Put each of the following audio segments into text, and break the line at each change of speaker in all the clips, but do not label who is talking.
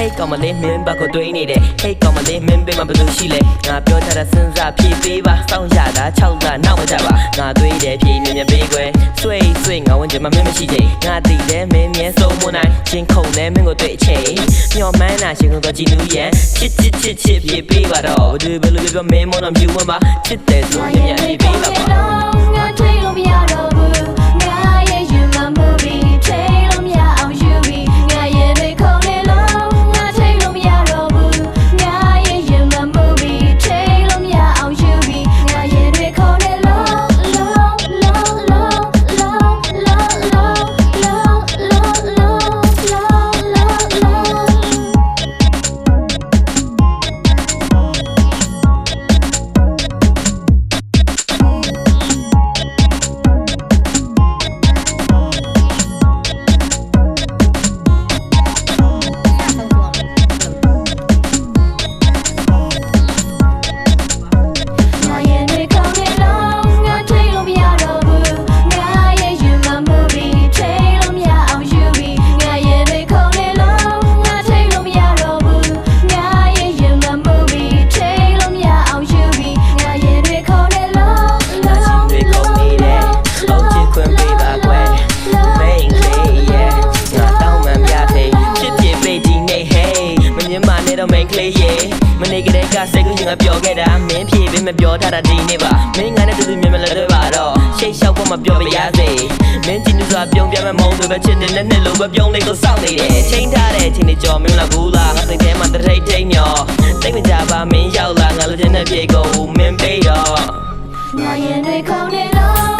Hey ကောင်မလေးမင်းဘာကိုတွေးနေလဲ Hey ကောင်မလေးမင်းဘေးမှာဘယ်လိုရှိလဲငါပြောချတာစဉ်းစားဖြည့်ပေးပါစောင့်ရတာ6လနောက်မကြပါငါတွေးတယ်ဖြည့်မြင်မြင်ပေးခွဲဆွေးဆွေးငါဝင်ချင်မှမင်းမရှိချိန်ငါတည်တယ်မင်းမြဲဆုံးမနိုင်ချင်းခုန်တယ်မင်းကိုတွေ့အချိန်မျော်မှန်းတာရှင်ကတော့ကြည်နူးရန်ချစ်ချစ်ချစ်ချစ်ဖြည့်ပေးပါတော့ဒီဘယ်လိုပြောမင်းမတော့မြူမပါချစ်တယ်ဆို
ရင်မြန်ဖြည့်ပေးပါငါတွေးလို့မရတော့ဘူး င်းမာနေတော့
main clay yeah မနေကြတဲ့ကစိတ်ကူးငါပြောခဲ့တာမင်းဖြေပေးမပြောထားတာဒီနေ့ပါမင်းငါနဲ့တူတူမြင်မလဲတော့ပါတော့ရှိတ်လျှောက်ဖို့မပြောပါရစေမင်းကြည့်နေစွာပြုံးပြမဲ့မုန်းတွေပဲချစ်နေနဲ့နဲ့လိုပဲပြုံးလေးကိုစောင့်နေတယ်ချိန်ထားတဲ့အချိန်တွေကြော်မင်းလားဘူးလားငါသိတဲ့မှာတရိတ်ထိတ်မျောတိတ်မကြပါမင်းရောက်လာငါလိုချင်တဲ့ပြေကုန်မင်းပေးတော့
ငါရင်တွေခုန်နေလို့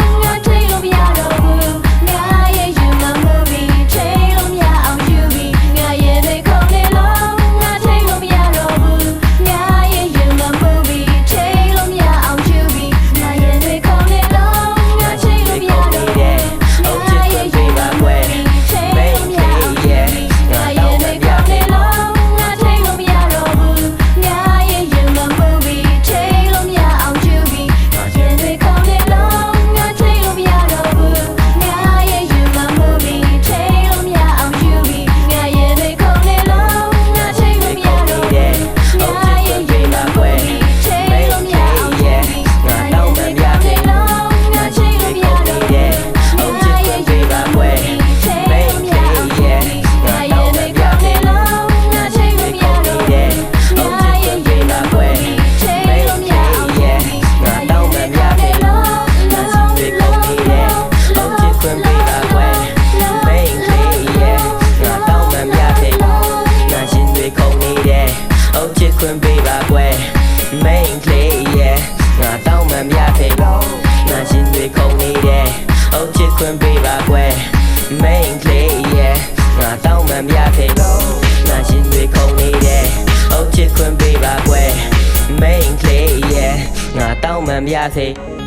ပေးပါကွယ် main play yeah ငါတောင်းမှန်ပြတယ်ငါချင်းတွေကုန်နေတယ်လုံးချစ်ခွင့်ပေးပါကွယ် main play yeah ငါတောင်းမှန်ပြတယ်ငါချင်းတွေကုန်နေတယ်လုံးချစ်ခွင့်ပေးပါကွယ် main play yeah ငါတောင်းမှန်ပြတယ်